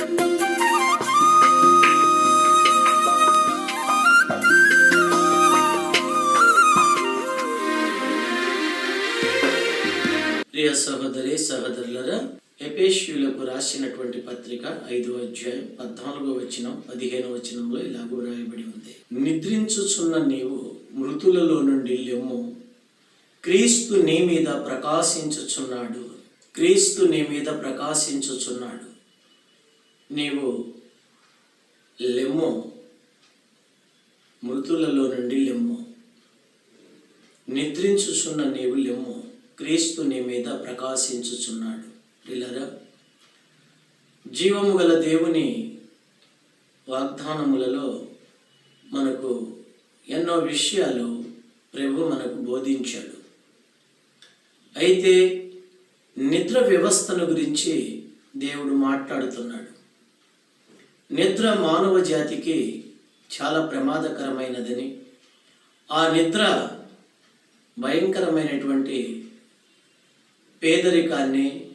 ప్రియ సహోదరి సహోదరులరా ఎపేష్యులకు రాసినటువంటి పత్రిక ఐదో అధ్యాయం పద్నాలుగో వచనం పదిహేను వచనంలో ఇలాగూ రాయబడి ఉంది. నిద్రించుచున్న నీవు మృతులలో నుండి లెమ్ము. క్రీస్తు నీ మీద ప్రకాశించుచున్నాడు. క్రీస్తు నీ మీద ప్రకాశించుచున్నాడు. నీవు లెమ్ము మృతులలో నుండి లెమ్ము. నిద్రించుచున్న నీవు లెమ్ము క్రీస్తు నీ మీద ప్రకాశించుచున్నాడు. పిల్లరా జీవము గల దేవుని వాగ్దానములలో మనకు ఎన్నో విషయాలు ప్రభు మనకు బోధించాడు. అయితే నిద్ర వ్యవస్థను గురించి దేవుడు మాట్లాడుతున్నాడు. నిద్ర మానవ జాతికి చాలా ప్రమాదకరమైనదని ఆ నిద్ర భయంకరమైనటువంటి పేదరికాన్ని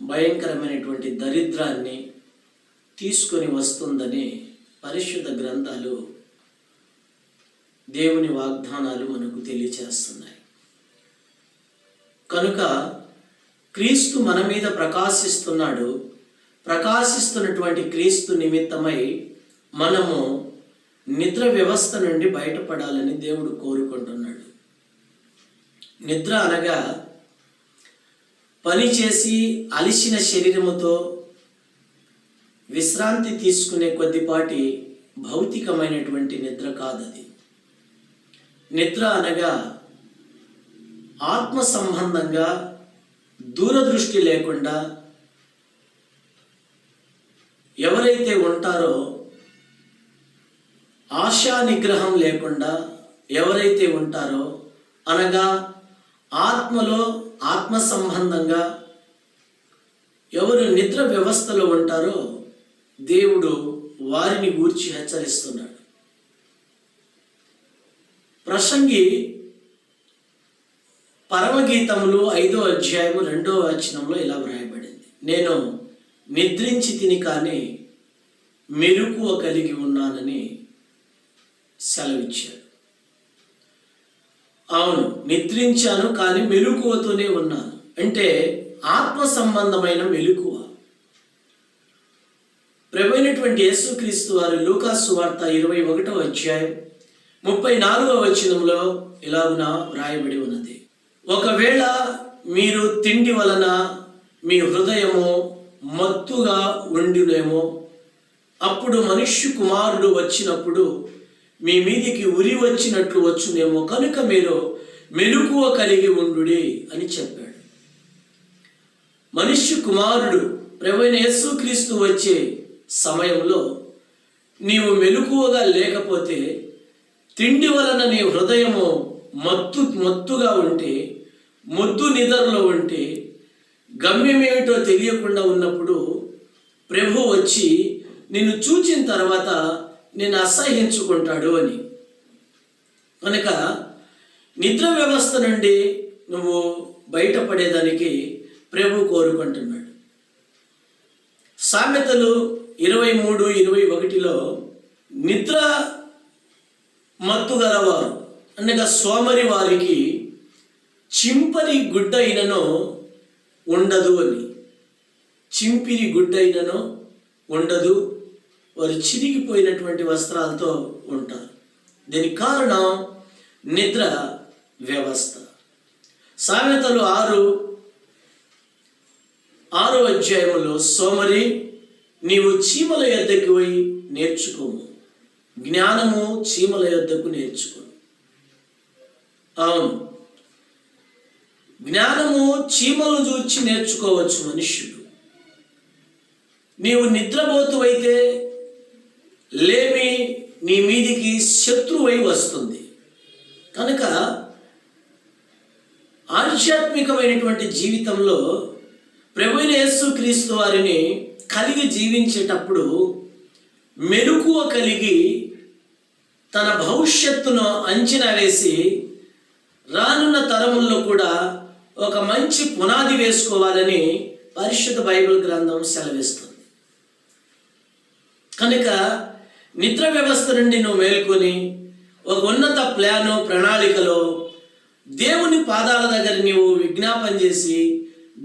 భయంకరమైనటువంటి దరిద్రాన్ని తీసుకొని వస్తుందని పరిశుద్ధ గ్రంథాలు దేవుని వాగ్దానాలు మనకు తెలియచేస్తున్నాయి. కనుక క్రీస్తు మన మీద ప్రకాశిస్తున్నాడు. ప్రకాశిస్తున్నటువంటి క్రీస్తు నిమిత్తమై మనము నిద్ర వ్యవస్థ నుండి బయటపడాలని దేవుడు కోరుకుంటున్నాడు. నిద్ర అనగా పని చేసి అలిసిన శరీరముతో విశ్రాంతి తీసుకునే కొద్దిపాటి భౌతికమైనటువంటి నిద్ర కాదది. నిద్ర అనగా ఆత్మ సంబంధంగా దూరదృష్టి లేకుండా ఎవరైతే ఉంటారో ఆశా నిగ్రహం లేకుండా ఎవరైతే ఉంటారో అనగా ఆత్మలో ఆత్మ సంబంధంగా ఎవరు నిద్ర వ్యవస్థలో ఉంటారో దేవుడు వారిని గూర్చి హెచ్చరిస్తున్నాడు. ప్రసంగి పరమగీతములు ఐదో అధ్యాయము రెండో వచనంలో ఇలా వ్రాయబడింది. నేను నిద్రించి తిని కానీ మెరుకువ కలిగి ఉన్నానని సెలవిచ్చాడు. అవును నిద్రించాను కానీ మెలకువతోనే ఉన్నాను. అంటే ఆత్మ సంబంధమైన మెలకువ. ప్రభైనటువంటి యేసుక్రీస్తు వారి లూకాసు వార్త ఇరవై ఒకటో అధ్యాయం ముప్పై నాలుగవ వచనంలో ఇలాగున వ్రాయబడి ఉన్నది. ఒకవేళ మీరు తిండి వలన మీ హృదయము మత్తుగా ఉండినేమో. అప్పుడు మనుష్య కుమారుడు వచ్చినప్పుడు మీ మీదికి ఉరి వచ్చినట్లు వచ్చునేమో. కనుక మీరు మెలకువ కలిగి ఉండుడి అని చెప్పాడు. మనుష్య కుమారుడు ప్రవీణ యేసుక్రీస్తు వచ్చే సమయంలో నీవు మెలకువగా లేకపోతే తిండి వలన నీ హృదయము మత్తు మత్తుగా ఉంటే మొద్దు నిద్రలో ఉంటే గమ్యమేమిటో తెలియకుండా ఉన్నప్పుడు ప్రభు వచ్చి నిన్ను చూచిన తర్వాత నేను అసహ్యించుకుంటాడు అని. కనుక నిద్ర వ్యవస్థ నుండి నువ్వు బయటపడేదానికి ప్రభు కోరుకుంటున్నాడు. సామెతలు ఇరవై మూడు ఇరవై ఒకటిలో నిద్ర మత్తు గలవారు అనగా సోమరి వారికి చింపని గుడ్డ అయినను ఉండదు అని. చింపిరి గుడ్డైనను ఉండదు వారు చిరిగిపోయినటువంటి వస్త్రాలతో ఉంటారు. దీనికి కారణం నిద్ర వ్యవస్థ. సామెతలు ఆరు ఆరో అధ్యాయంలో సోమరి నీవు చీమల యొద్దకి పోయి నేర్చుకోము. జ్ఞానము చీమల యొద్దకు నేర్చుకో అవును జ్ఞానము చీమలు చూచి నేర్చుకోవచ్చు మనుష్యుడు. నీవు నిద్రపోతు అయితే లేమి నీ మీదికి శత్రువై వస్తుంది. కనుక ఆధ్యాత్మికమైనటువంటి జీవితంలో ప్రభుని యేసు క్రీస్తు వారిని కలిగి జీవించేటప్పుడు మెలకువ కలిగి తన భవిష్యత్తును అంచనా వేసి రానున్న తరముల్లో కూడా ఒక మంచి పునాది వేసుకోవాలని పరిశుద్ధ బైబిల్ గ్రంథం సెలవిస్తుంది. కనుక నిద్ర వ్యవస్థ నుండి నువ్వు మేల్కొని ఒక ఉన్నత ప్లాను ప్రణాళికలో దేవుని పాదాల దగ్గర నీవు విజ్ఞాపన చేసి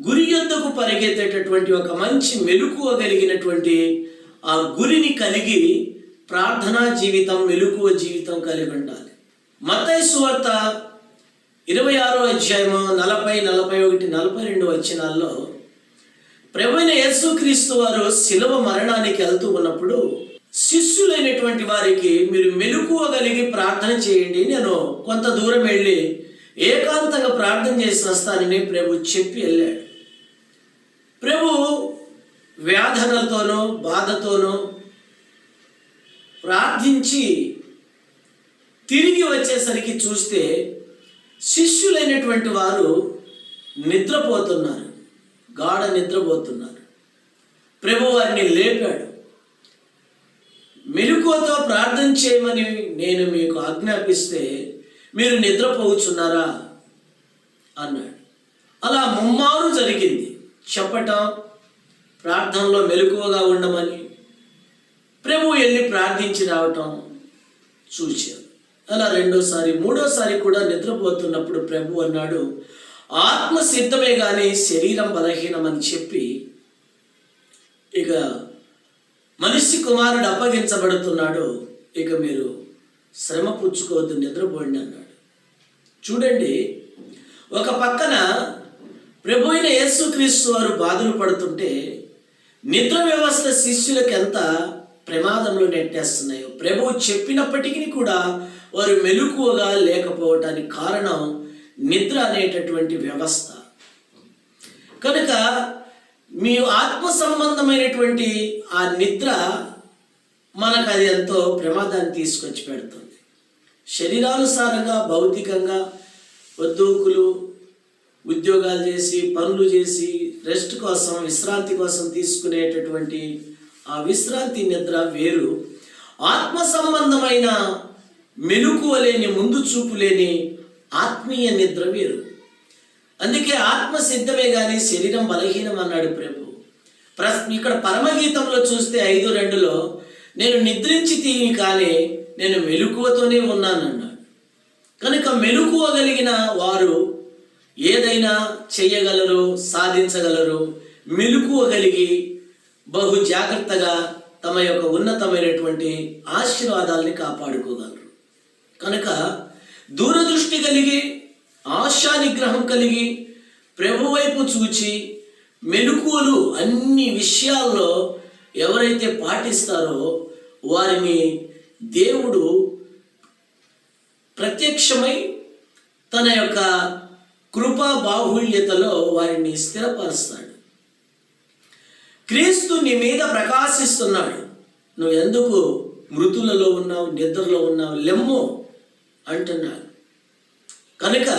గురి యొద్దకు పరిగెత్తేటటువంటి ఒక మంచి మెలకువ కలిగినటువంటి ఆ గురిని కలిగి ప్రార్థనా జీవితం మెలకువ జీవితం కలిగి ఉండాలి. మతైసు వార్త ఇరవై ఆరో అధ్యాయము నలభై నలభై ఒకటి నలభై రెండు వచనాల్లో ప్రభువైన యేసుక్రీస్తు వారు శిలవ మరణానికి వెళ్తూ ఉన్నప్పుడు శిష్యులైనటువంటి వారికి మీరు మెలకువగలిగి ప్రార్థన చేయండి నేను కొంత దూరం వెళ్ళి ఏకాంతంగా ప్రార్థన చేసి వస్తానని ప్రభు చెప్పి వెళ్ళాడు. ప్రభు వ్యాధనలతోనో బాధతోనో ప్రార్థించి తిరిగి వచ్చేసరికి చూస్తే శిష్యులైనటువంటి వారు నిద్రపోతున్నారు. గాఢ నిద్రపోతున్నారు. ప్రభు వారిని లేపాడు. మెలుకోతో ప్రార్థన చేయమని నేను మీకు ఆజ్ఞాపిస్తే మీరు నిద్రపోవచ్చున్నారా అన్నాడు. అలా ముమ్మారు జరిగింది. చెప్పటం ప్రార్థనలో మెలకువగా ఉండమని ప్రభు వెళ్ళి ప్రార్థించి రావటం చూశారు అలా రెండోసారి మూడోసారి కూడా నిద్రపోతున్నప్పుడు ప్రభు అన్నాడు ఆత్మ సిద్ధమే కానీ శరీరం బలహీనం అని చెప్పి ఇక మనిషి కుమారుడు అప్పగించబడుతున్నాడు. ఇక మీరు శ్రమ పుచ్చుకోవద్దు నిద్రపోండి అన్నాడు. చూడండి ఒక పక్కన ప్రభు అయిన యేసుక్రీస్తు వారు బాధలు పడుతుంటే నిద్ర వ్యవస్థ శిష్యులకు ఎంత ప్రమాదంలో నెట్టేస్తున్నాయో ప్రభువు చెప్పినప్పటికీ కూడా వారు మెలకువగా లేకపోవటానికి కారణం నిద్ర అనేటటువంటి వ్యవస్థ. కనుక మీ ఆత్మ సంబంధమైనటువంటి ఆ నిద్ర మనకు అది ఎంతో ప్రమాదాన్ని తీసుకొచ్చి పెడుతుంది. శరీరానుసారంగా భౌతికంగా ఉద్యోగులు ఉద్యోగాలు చేసి పనులు చేసి రెస్ట్ కోసం విశ్రాంతి కోసం తీసుకునేటటువంటి ఆ విశ్రాంతి నిద్ర వేరు. ఆత్మ సంబంధమైన మెలుకువలేని ముందు చూపు లేని ఆత్మీయ నిద్ర వేరు. అందుకే ఆత్మ సిద్ధమే కానీ శరీరం బలహీనం అన్నాడు ప్రభు. ప్రస్ ఇక్కడ పరమగీతంలో చూస్తే ఐదు రెండులో నేను నిద్రించి తీని కానీ నేను మెలకువతోనే ఉన్నానన్నాడు. కనుక మెలుకువగలిగిన వారు ఏదైనా చెయ్యగలరు సాధించగలరు మెలుకువగలిగి బహు జాగ్రత్తగా తమ యొక్క ఉన్నతమైనటువంటి ఆశీర్వాదాల్ని కాపాడుకోగలరు. కనుక దూరదృష్టి కలిగి ఆశా నిగ్రహం కలిగి ప్రభు వైపు చూచి మెలుకువలు అన్ని విషయాల్లో ఎవరైతే పాటిస్తారో వారిని దేవుడు ప్రత్యక్షమై తన యొక్క కృపా బాహుళ్యతలో వారిని స్థిరపరుస్తాడు. క్రీస్తు నీ మీద ప్రకాశిస్తున్నాడు. నువ్వు ఎందుకు మృతులలో ఉన్నావు నిద్రలో ఉన్నావు లెమ్ము అంటున్నాడు. కనుక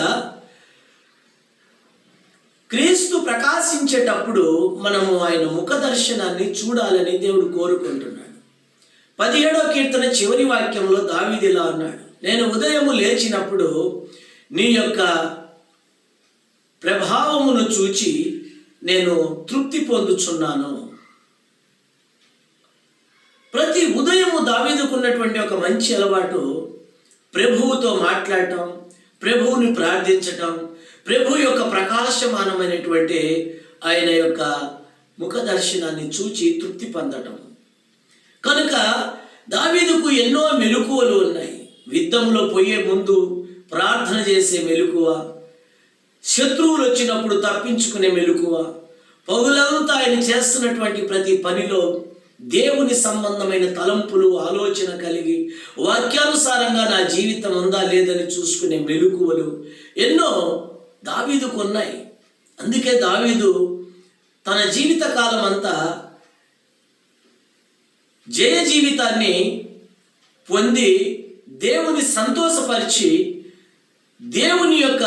క్రీస్తు ప్రకాశించేటప్పుడు మనము ఆయన ముఖ దర్శనాన్ని చూడాలని దేవుడు కోరుకుంటున్నాడు. పదిహేడో కీర్తన చివరి వాక్యంలో దావీదిలా అన్నాడు నేను ఉదయము లేచినప్పుడు నీ యొక్క ప్రభావమును చూచి నేను తృప్తి పొందుచున్నాను. ప్రతి ఉదయము దావీదుకున్నటువంటి ఒక మంచి అలవాటు ప్రభువుతో మాట్లాడటం ప్రభువుని ప్రార్థించటం ప్రభు యొక్క ప్రకాశమానమైనటువంటి ఆయన యొక్క ముఖ దర్శనాన్ని చూచి తృప్తి పొందటం. కనుక దావీదుకు ఎన్నో మెలకువలు ఉన్నాయి. యుద్ధంలో పోయే ముందు ప్రార్థన చేసే మెలకువ శత్రువులు వచ్చినప్పుడు తప్పించుకునే మెలకువ పగులంతా ఆయన చేస్తున్నటువంటి ప్రతి పనిలో దేవుని సంబంధమైన తలంపులు ఆలోచన కలిగి వాక్యానుసారంగా నా జీవితం ఉందా లేదని చూసుకునే మెలుకువలు ఎన్నో దావీదుకు ఉన్నాయి అందుకే దావీదు తన జీవిత కాలం అంతా జయ జీవితాన్ని పొంది దేవుని సంతోషపరిచి దేవుని యొక్క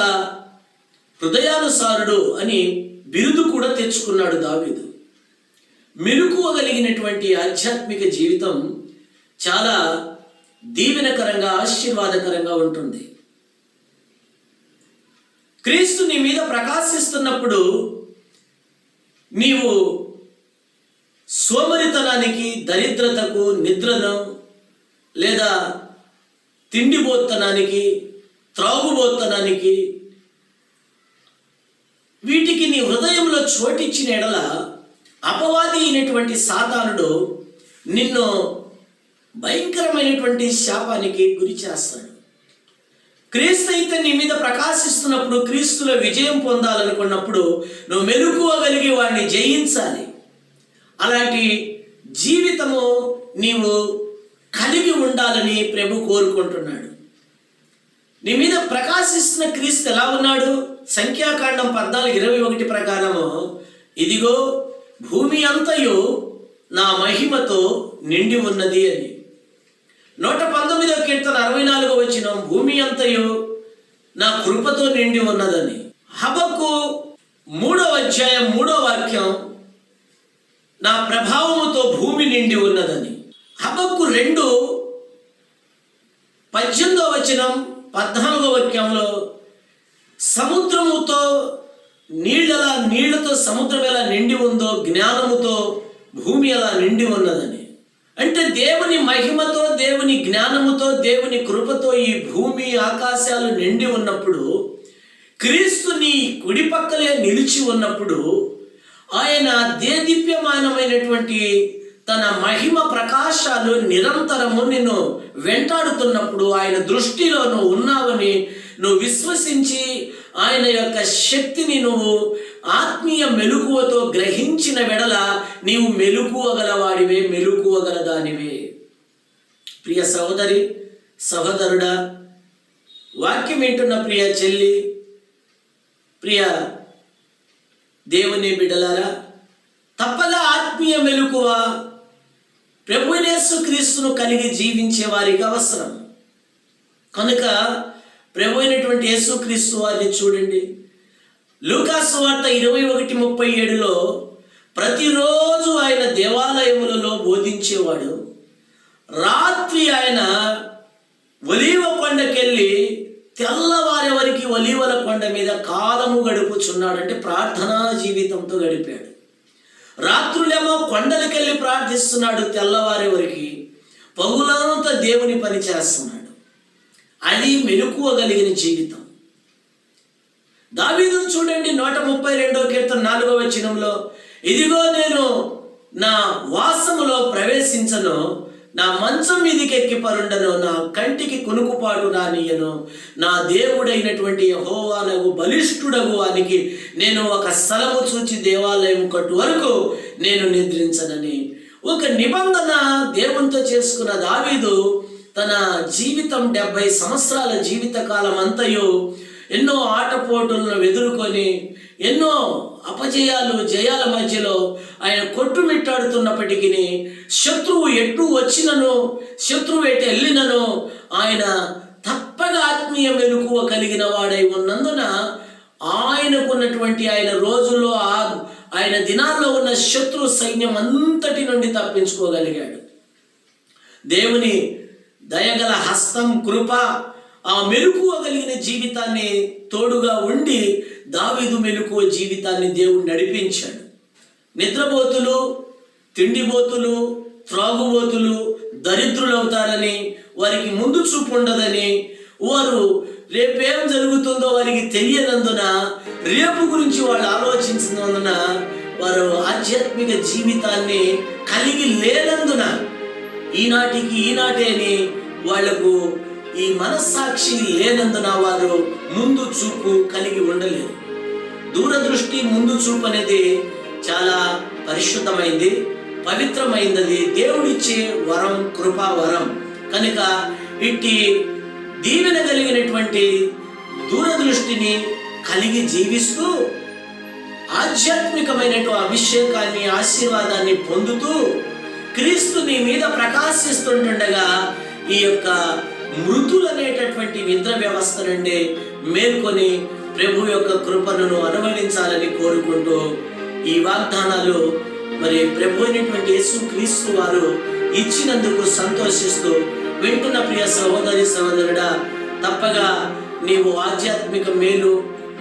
హృదయానుసారుడు అని బిరుదు కూడా తెచ్చుకున్నాడు దావీదు. మెలుకువగలిగినటువంటి ఆధ్యాత్మిక జీవితం చాలా దీవెనకరంగా ఆశీర్వాదకరంగా ఉంటుంది. క్రీస్తు నీ మీద ప్రకాశిస్తున్నప్పుడు నీవు సోమరితనానికి దరిద్రతకు నిద్రను లేదా తిండిబోత్తనానికి త్రాగుబోత్తనానికి వీటికి నీ హృదయంలో చోటిచ్చిన ఎడల అపవాది అయినటువంటి సాతానుడు నిన్ను భయంకరమైనటువంటి శాపానికి గురి చేస్తాడు. క్రీస్తు అయితే నీ మీద ప్రకాశిస్తున్నప్పుడు క్రీస్తులో విజయం పొందాలనుకున్నప్పుడు నువ్వు మెలుకోగలిగి వాడిని జయించాలి. అలాంటి జీవితము నీవు కలిగి ఉండాలని ప్రభు కోరుకుంటున్నాడు. నీ మీద ప్రకాశిస్తున్న క్రీస్తు ఎలా ఉన్నాడు? సంఖ్యాకాండం పద్నాలుగు ఇరవై ఒకటి ప్రకారము ఇదిగో భూమి అంతయు నా మహిమతో నిండి ఉన్నది అని. నూట పంతొమ్మిదవ కీర్తన అరవై నాలుగో వచ్చిన భూమి అంతయు నా కృపతో నిండి ఉన్నదని. హబక్కు మూడవ అధ్యాయం మూడో వాక్యం నా ప్రభావముతో భూమి నిండి ఉన్నదని. హబక్కు రెండు పద్దెనిమిదో వచనం పద్నాలుగో వాక్యంలో సముద్రముతో నీళ్ళలా నీళ్ళతో సముద్రం ఎలా నిండి ఉందో జ్ఞానముతో భూమి ఎలా నిండి ఉన్నదని. అంటే దేవుని మహిమతో దేవుని జ్ఞానముతో దేవుని కృపతో ఈ భూమి ఆకాశాలు నిండి ఉన్నప్పుడు క్రీస్తు నీ నిలిచి ఉన్నప్పుడు ఆయన దేదీప్యమానమైనటువంటి తన మహిమ ప్రకాశాలు నిరంతరము నిన్ను వెంటాడుతున్నప్పుడు ఆయన దృష్టిలో నువ్వు ఉన్నావని నువ్వు విశ్వసించి ఆయన యొక్క శక్తిని నువ్వు ఆత్మీయ మెలకువతో గ్రహించిన వెడల నీవు మెలుకువగలవాడివే మెలుకువగల దానివే ప్రియ సహోదరి సహోదరుడా వాక్యం వింటున్న ప్రియ చెల్లి ప్రియ దేవుని బిడలారా తప్పగా ఆత్మీయ మెలకువ ప్రభునేసు క్రీస్తును కలిగి జీవించే వారికి అవసరం. కనుక ప్రభు అయినటువంటి యేసుక్రీస్తు వారిని చూడండి. లూకాసు వార్త ఇరవై ఒకటి ముప్పై ఏడులో ప్రతిరోజు ఆయన దేవాలయములలో బోధించేవాడు. రాత్రి ఆయన ఒలీవ కొండకెళ్ళి తెల్లవారి వరకు ఒలీవల కొండ మీద కాలము గడుపుచున్నాడు అంటే ప్రార్థనా జీవితంతో గడిపాడు. రాత్రులేమో కొండలకెళ్ళి ప్రార్థిస్తున్నాడు తెల్లవారి వరకు పగులంతా దేవుని పని చేస్తున్నాడు. అది మెలుకువగలిగిన జీవితం. దావీదును చూడండి నూట ముప్పై రెండో కీర్తన నాలుగో వచనంలో ఇదిగో నేను నా వాసములో ప్రవేశించను నా మంచం మీదికి ఎక్కి పరుండను నా కంటికి కొనుకుపాటు రానియను నా దేవుడైనటువంటి యహోవానగు బలిష్ఠుడగు వానికి నేను ఒక స్థలము చూచి దేవాలయం కట్టు వరకు నేను నిద్రించనని. ఒక నిబంధన దేవునితో చేసుకున్న దావీదు తన జీవితం డెబ్బై సంవత్సరాల జీవిత కాలం అంతయు ఎన్నో ఆటపోటులను ఎదుర్కొని ఎన్నో అపజయాలు జయాల మధ్యలో ఆయన కొట్టుమిట్టాడుతున్నప్పటికీ శత్రువు ఎటు వచ్చినను శత్రువు ఎటు వెళ్ళినను ఆయన తప్పగా ఆత్మీయ మెలకువ కలిగిన వాడై ఉన్నందున ఆయనకున్నటువంటి ఆయన రోజుల్లో ఆ ఆయన దినాల్లో ఉన్న శత్రు సైన్యం అంతటి నుండి తప్పించుకోగలిగాడు. దేవుని దయగల హస్తం కృప ఆ మెలకువగలిగిన జీవితాన్ని తోడుగా ఉండి దావీదు మెలకువ జీవితాన్ని దేవుడు నడిపించాడు. నిద్రపోతులు తిండిపోతులు త్రాగుబోతులు దరిద్రులవుతారని వారికి ముందు చూపు ఉండదని వారు రేపేం జరుగుతుందో వారికి తెలియనందున రేపు గురించి వాళ్ళు ఆలోచించినందున వారు ఆధ్యాత్మిక జీవితాన్ని కలిగి లేనందున ఈనాటికి ఈనాటేని వాళ్ళకు ఈ మనస్సాక్షి లేనందున వారు ముందు చూపు కలిగి ఉండలేరు దూరదృష్టి ముందు చూపు అనేది చాలా పరిశుద్ధమైంది పవిత్రమైనది దేవుడిచ్చే వరం కృపా వరం కనుక ఇట్టి దీవెన కలిగినటువంటి దూరదృష్టిని కలిగి జీవిస్తూ ఆధ్యాత్మికమైనటువంటి అభిషేకాన్ని ఆశీర్వాదాన్ని పొందుతూ క్రీస్తు నీ మీద ప్రకాశిస్తుంటుండగా ఈ యొక్క మృతులనేటటువంటి నిద్ర వ్యవస్థ నుండి మేల్కొని ప్రభు యొక్క కృపను అనువదించాలని కోరుకుంటూ ఈ వాగ్దానాలు మరి ప్రభు అయినటువంటి యేసు క్రీస్తు వారు ఇచ్చినందుకు సంతోషిస్తూ వింటున్న ప్రియ సహోదరి సహోదరుడా తప్పగా నీవు ఆధ్యాత్మిక మేలు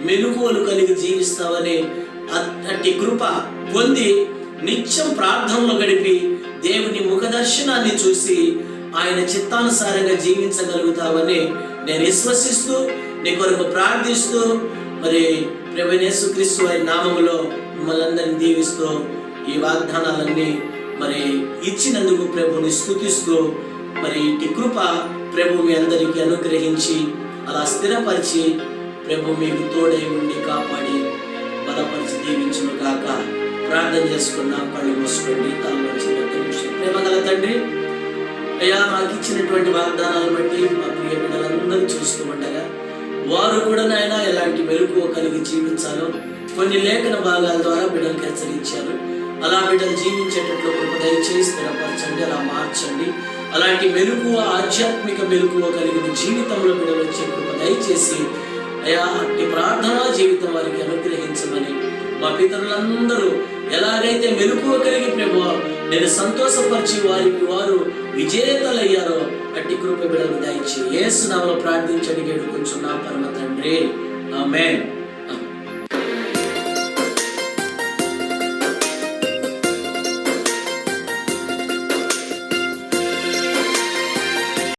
మెలుకువలు కలిగి జీవిస్తావని అట్టి కృప పొంది నిత్యం ప్రార్థనలో గడిపి దేవుని ముఖ దర్శనాన్ని చూసి ఆయన చిత్తానుసారంగా జీవించగలుగుతావని నేను విశ్వసిస్తూ నీ కొరకు ప్రార్థిస్తూ మరి ప్రభునేసు క్రీస్తు వారి నామములో మిమ్మల్ని అందరినీ దీవిస్తూ ఈ వాగ్దానాలన్నీ మరి ఇచ్చినందుకు ప్రభుని స్థుతిస్తూ మరి ఇటు కృప ప్రభు మీ అందరికీ అనుగ్రహించి అలా స్థిరపరిచి ప్రభు మీకు తోడై ఉండి కాపాడి బలపరిచి దీవించును గాక ప్రార్థన చేసుకున్న కళ్ళు మూసుకోండి తలవంచి ప్రేమ గల తండ్రి అయ్యా మాకు ఇచ్చినటువంటి వాగ్దానాలు బట్టి మా ప్రియ బిడ్డలందరూ చూస్తూ ఉండగా వారు కూడా నాయన ఎలాంటి మెలకువ కలిగి జీవించాలో కొన్ని లేఖన భాగాల ద్వారా బిడ్డలకు హెచ్చరించారు. అలా బిడ్డలు జీవించేటట్లు కృప దయచేసి స్థిరపరచండి అలా మార్చండి. అలాంటి మెరుగు ఆధ్యాత్మిక మెలకువ కలిగిన జీవితంలో బిడ్డలు వచ్చే కృప దయచేసి అయా అట్టి ప్రార్థనా జీవితం వారికి అనుగ్రహించమని మా పితరులందరూ ఎలాగైతే మెలకువ కలిగి ప్రభు నేను సంతోషపరిచి వారికి వారు విజేతలయ్యారో అట్టి కృప బిడలు దయచి ఏసునామలో ప్రార్థించి అడిగాడు కొంచెం నా పరమ తండ్రి. ఆమెన్.